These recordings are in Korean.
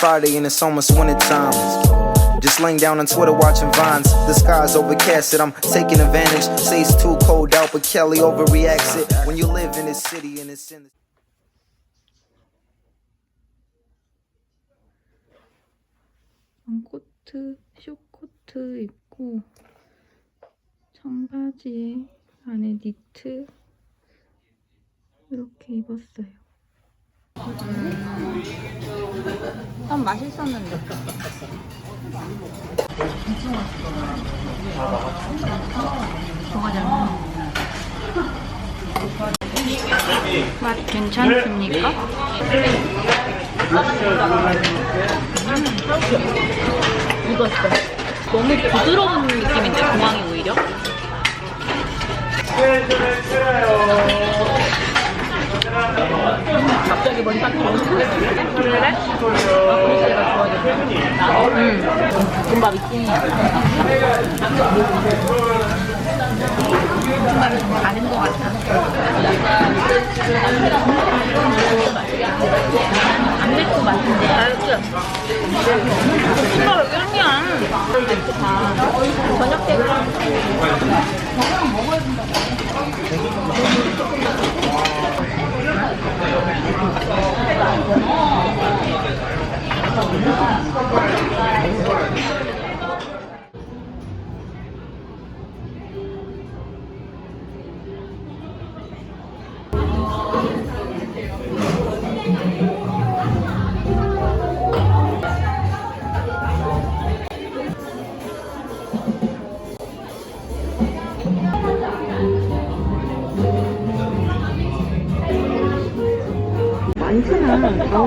It's a Friday and it's almost winter time. Just laying down on Twitter watching vines. The sky's overcast and I'm taking advantage. Say it's too cold out, but Kelly overreacts it. When you live in this city and it's in the 롱코트, 쇼코트 입고 청바지에 안에 니트 이렇게 입었어요. 참 맛있었는데. 맛 괜찮습니까? 익었어. 너무 부드러운 느낌인데 공항이 오히려. 갑자기 머리 딱 들어오네. 그래? 아, 그래서 내가 좋아하겠네. 응. 김밥 있지. 김밥이. 안 맵고 맛있는데. 맛있어. 김밥을 끓냐? 저녁 때 많잖아. Thank you.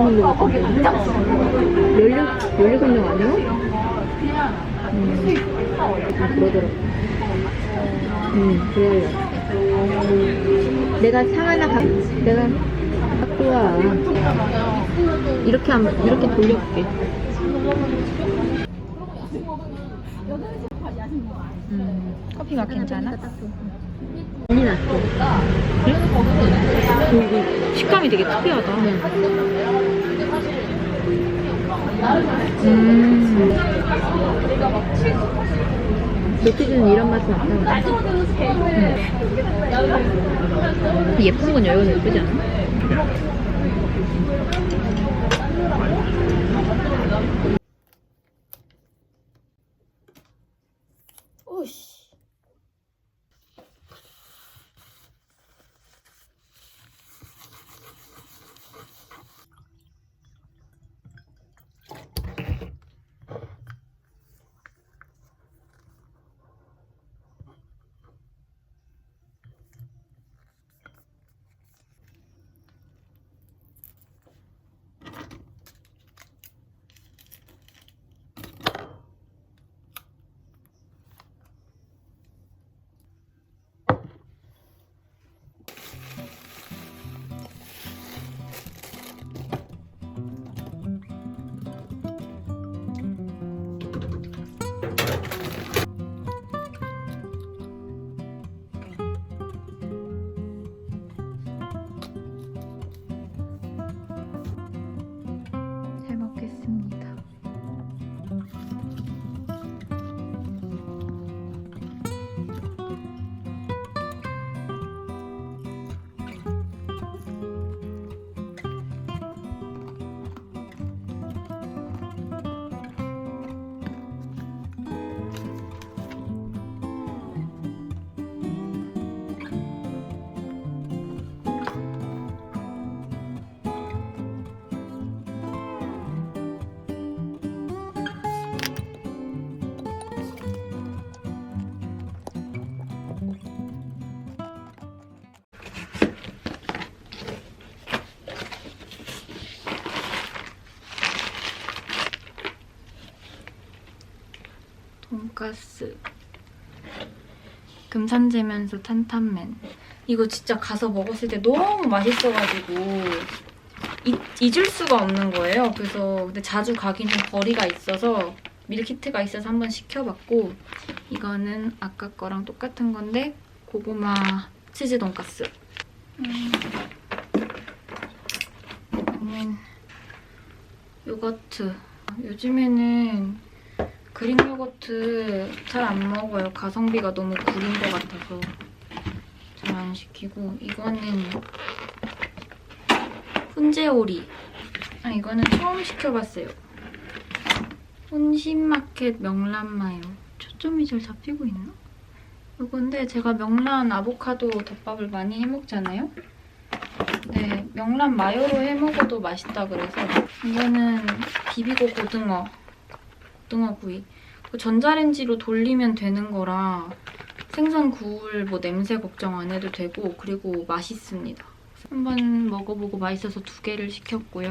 나오는 거 같은데. 아니야? 음. 아, 그러더라. 응, 그래요. 내가 상 하나 가, 내가 갖고 와. 이렇게 하면, 이렇게 돌려볼게. 음, 커피 맛 괜찮아? 많이 났어. 그리고 식감이 되게 특이하다. 음, 전에 이런 맛은 없잖아. 예쁜 건 여기가 예쁘지 않아? 돈가스 금산재면수 탄탄면 이거 진짜 가서 먹었을 때 너무 맛있어가지고 잊, 잊을 수가 없는 거예요 그래서 근데 자주 가긴 좀 거리가 있어서 밀키트가 있어서 한번 시켜봤고 이거는 아까 거랑 똑같은 건데 고구마 치즈 돈가스 음. 요거트. 요즘에는 그릭 요거트 잘 안 먹어요. 가성비가 너무 구린 것 같아서 잘 안 시키고 이거는 훈제오리. 아 이거는 처음 시켜봤어요. 혼신마켓 명란마요. 초점이 잘 잡히고 있나? 이건데 제가 명란 아보카도 덮밥을 많이 해먹잖아요. 네, 명란 마요로 해먹어도 맛있다 그래서 이거는 비비고 고등어, 고등어 구이. 그 전자레인지로 돌리면 되는 거라 생선 구울 뭐 냄새 걱정 안 해도 되고 그리고 맛있습니다. 한번 먹어보고 맛있어서 두 개를 시켰고요.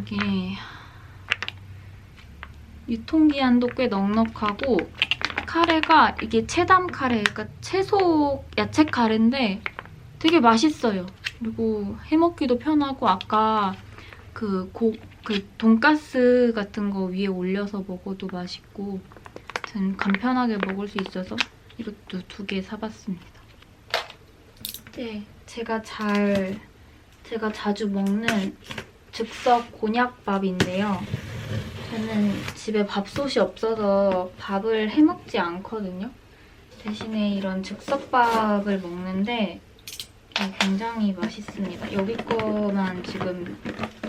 이게 유통기한도 꽤 넉넉하고 카레가 이게 체담 카레, 그러니까 채소 야채 카레인데 되게 맛있어요. 그리고 해먹기도 편하고 아까 그 고, 그 돈가스 같은 거 위에 올려서 먹어도 맛있고 아무튼 간편하게 먹을 수 있어서 이것도 두 개 사봤습니다. 네, 제가 잘 제가 자주 먹는 즉석 곤약밥인데요. 저는 집에 밥솥이 없어서 밥을 해먹지 않거든요. 대신에 이런 즉석밥을 먹는데 어, 굉장히 맛있습니다. 여기 거만 지금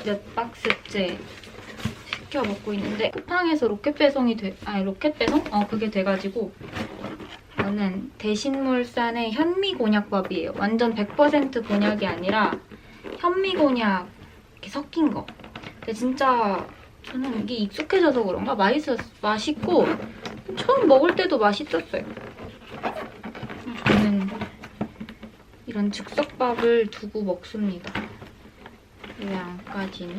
몇 박스째 시켜 먹고 있는데 쿠팡에서 로켓 배송이 돼, 아니 로켓 배송? 어 그게 돼가지고 이거는 대신물산의 현미 곤약밥이에요. 완전 100% 곤약이 아니라 현미 곤약 이렇게 섞인 거. 근데 진짜 저는 이게 익숙해져서 그런가 맛있었, 맛있고 처음 먹을 때도 맛있었어요. 저는 이런 즉석밥을 두고 먹습니다. 이 양까지는.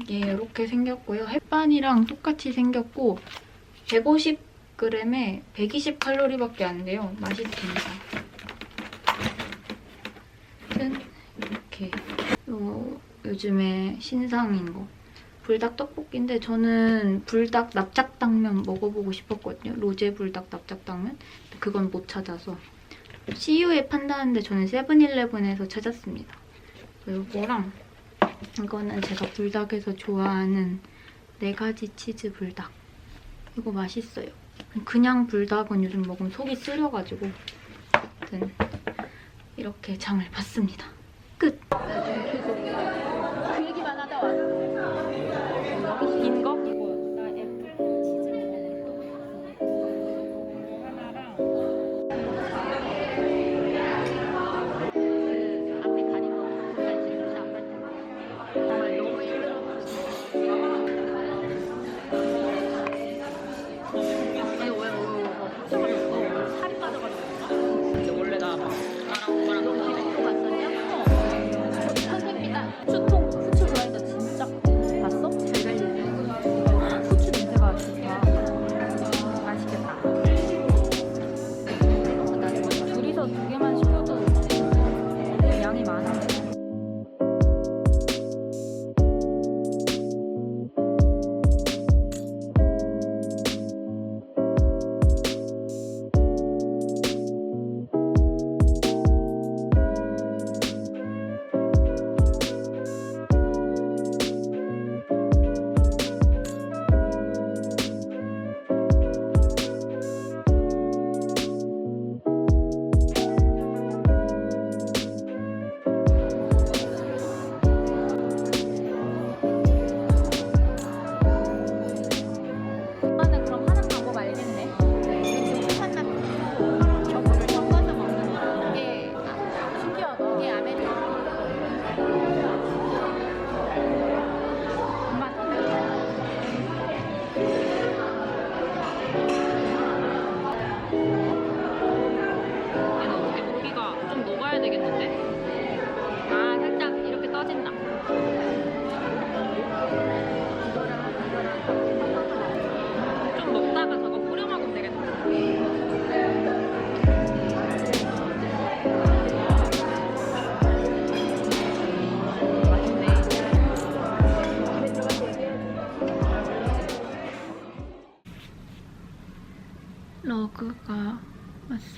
이게 이렇게 생겼고요. 햇반이랑 똑같이 생겼고 150g에 120칼로리밖에 안 돼요. 맛있습니다. 짠! 이렇게 요, 요즘에 신상인 거 불닭 떡볶이인데 저는 불닭 납작당면 먹어보고 싶었거든요. 로제 불닭 납작당면. 그건 못 찾아서 CU에 판다는데 저는 세븐일레븐에서 찾았습니다. 이거랑 이거는 제가 불닭에서 좋아하는 네 가지 치즈 불닭. 이거 맛있어요. 그냥 불닭은 요즘 먹으면 속이 쓰려가지고 아무튼 이렇게 장을 봤습니다. 끝!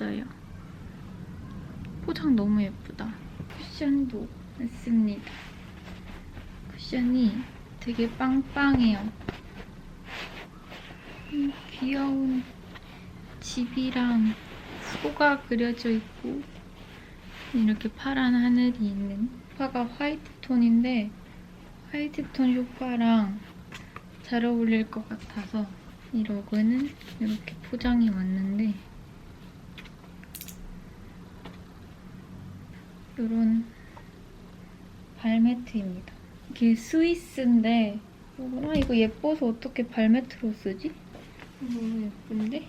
왔어요. 포장 너무 예쁘다. 쿠션도 왔습니다. 쿠션. 쿠션이 되게 빵빵해요. 음, 귀여운 집이랑 소가 그려져 있고 이렇게 파란 하늘이 있는 소파가 화이트 톤인데 화이트 톤 소파랑 잘 어울릴 것 같아서 이 러그는 이렇게 포장이 왔는데 이런 발매트입니다. 이게 스위스인데 아 이거 예뻐서 어떻게 발매트로 쓰지? 너무 예쁜데?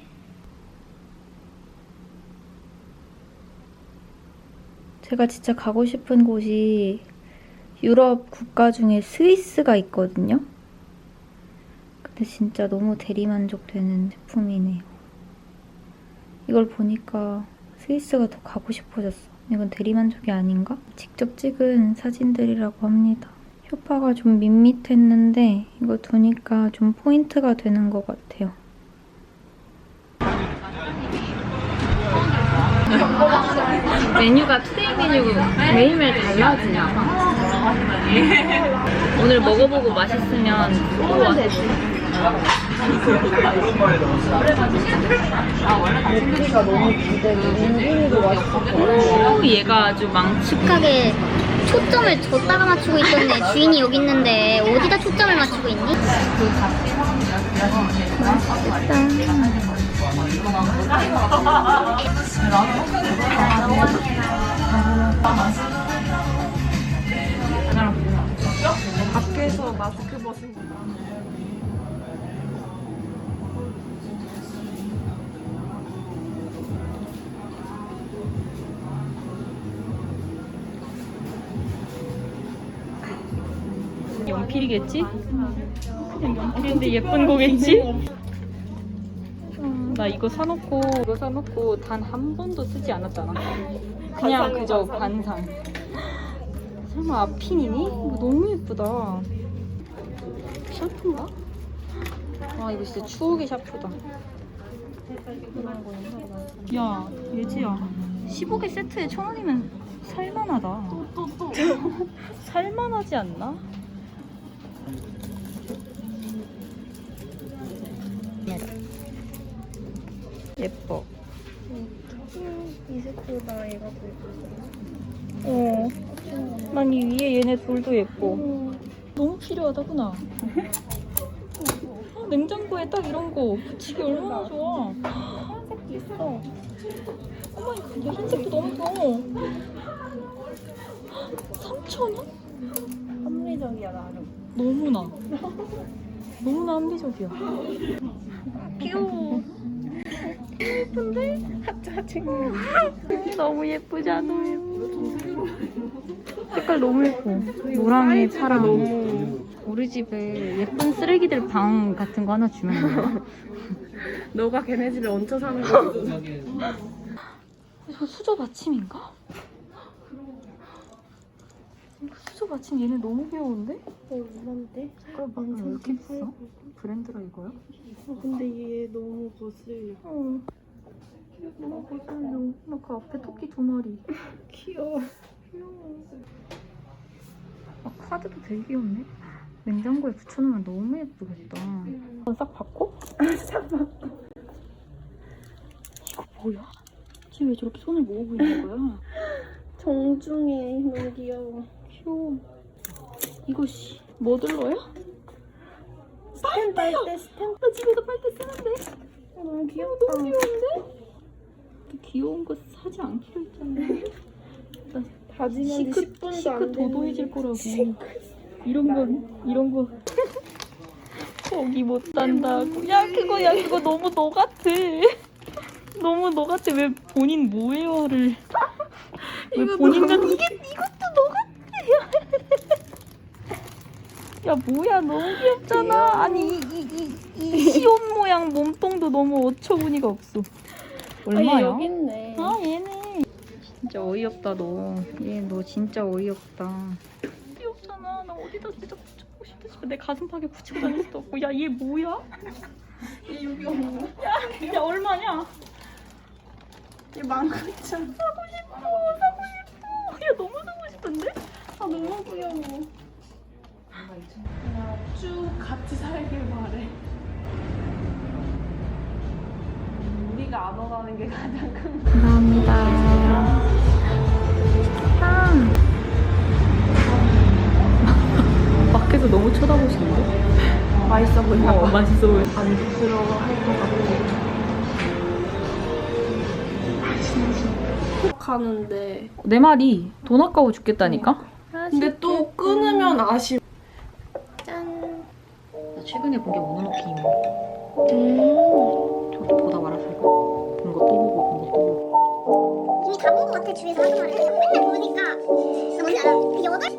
제가 진짜 가고 싶은 곳이 유럽 국가 중에 스위스가 있거든요. 근데 진짜 너무 대리만족 되는 제품이네요. 이걸 보니까 스위스가 더 가고 싶어졌어. 이건 대리만족이 아닌가? 직접 찍은 사진들이라고 합니다. 쇼파가 좀 밋밋했는데 이거 두니까 좀 포인트가 되는 것 같아요. 메뉴가 투데이 메뉴고 매일매일 달라지나 봐. 오늘 먹어보고 맛있으면 또 와. 오, 얘가 아주 망치. 착하게 초점을 줬다가 맞추고 있던데 주인이 여기 있는데 어디다 초점을 맞추고 있니? 그냥 연필인데 예쁜 거겠지? 음, 나 이거 사놓고 이거 사놓고 단 한 번도 쓰지 않았잖아. 그냥 그저 관상. 설마 앞핀이니? 이거 너무 예쁘다. 샤프인가? 아 이거 진짜 추억의 샤프다. 야 예지야 15개 세트에 천 원이면 살만하다. 또 또 또. 살만하지 않나? 예뻐. 이 색보다 얘가 어. 난 이 위에 얘네 돌도 예뻐. 너무 필요하다구나. 아, 냉장고에 딱 이런 거 붙이기 얼마나 좋아. 하얀색도 있어. 어머, 이거 흰색도 너무 좋아. 3,000원? 합리적이야 나름. 너무나. 너무나 합리적이야. 귀여워. 너무 예쁘잖아. 색깔 너무 예뻐. 노랑에 파랑. 우리 집에 예쁜 쓰레기들 방 같은 거 하나 주면 돼요. 너가 걔네 집에 얹혀 사는 거지. 이거 수저 받침인가? 이거 수저 받침 얘네 너무 귀여운데? 어, 얼마인데? 색깔 봐. 왜 이렇게 예쁘어? 브랜드라 이거야? 어, 근데 얘 너무 거슬려. 어. 너무 거슬려. 나 그 앞에 토끼 두 마리. 귀여워. 아, 카드도 되게 귀엽네. 냉장고에 붙여놓으면 너무 예쁘겠다. 싹 받고? 싹 받고. 이거 뭐야? 지금 왜 저렇게 손을 모으고 있는 거야? 정중해. 너무 귀여워. 귀여워. 이거 씨, 뭐 들러요? 스탠 빨대 스탠. 나 집에서 빨대 쓰는데. 어, 너무 귀엽다. 너무 귀여운데? 그 귀여운 거 사지 않기로 했잖아. 다지면 시크, 10분도 시크 안 도도해질. 거라고. 이런 거, 이런 거. 거기 못 단다고. 야, 그거, 야, 그거 너무 너 같아. 너무 너 같아. 왜 본인 모해화를. 왜 본인 같은. 이게, 이것도 너 같아. 야, 뭐야. 너무 귀엽잖아. 아니, 이, 이, 이, 이 시옷 모양 몸통도 너무 어처구니가 없어. 아, 얼마야? 얘 여기 있네. 아 얘네 진짜 어이없다 너 얘 너 진짜 어이없다 귀엽잖아 나 어디다 진짜 붙여보고 싶다 싶어 내 가슴팍에 붙이고 다닐 수도 없고 야 얘 뭐야? 얘 여기 없네. 야, 야 얼마냐? 얘 만원짜리. 사고 싶어 사고 싶어 야 너무 사고 싶은데? 아 너무 귀여워. 같이 살길 바래. 우리가 안 원하는 게 가장 큰 감사합니다. 아. 밖에서 너무 쳐다보시는데? 맛있어 보여. 어, 맛있어 보여. 안 부끄러워 할것 같아. 하는데 내 말이 돈 아까워 죽겠다니까? 근데 또 끊으면 아쉬워. 음. 저도 보다 말았을까? 본거또 보고 본거또 보고. 이미 다 본 것 같아 주위에서 하는 말을 맨날 보니까? 그 여덟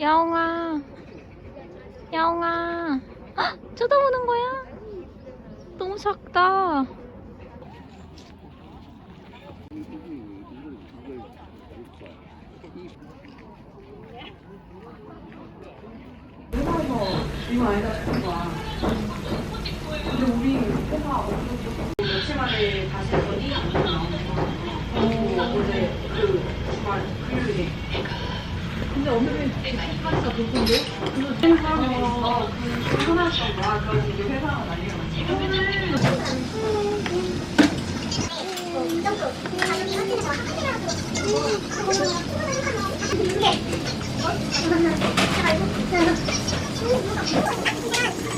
야옹아, 야옹아, 헉, 쳐다보는 거야? 너무 작다. 뽑아서 이거 아니다 싶은 거야. 근데 우리 뽑아 어떻게 며칠 만에 다시 했더니 나오는 어 어제 그 주말 금요일에. 근데 오늘은 책가니까 좋던데? 그래서 생 사람이 있어. 그 편하던 거야. 그래서 이제 회사가 난리가 났지. 너무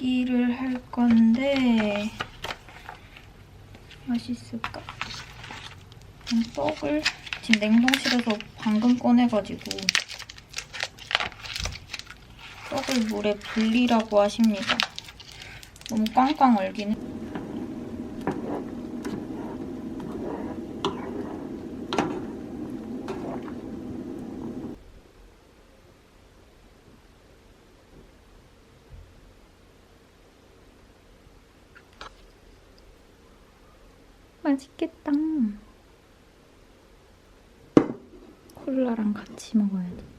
떡볶이를 할 건데 맛있을까? 음, 떡을 지금 냉동실에서 방금 꺼내가지고 떡을 물에 불리라고 하십니다. 너무 꽝꽝 얼기네. 맛있겠다. 콜라랑 같이 먹어야지.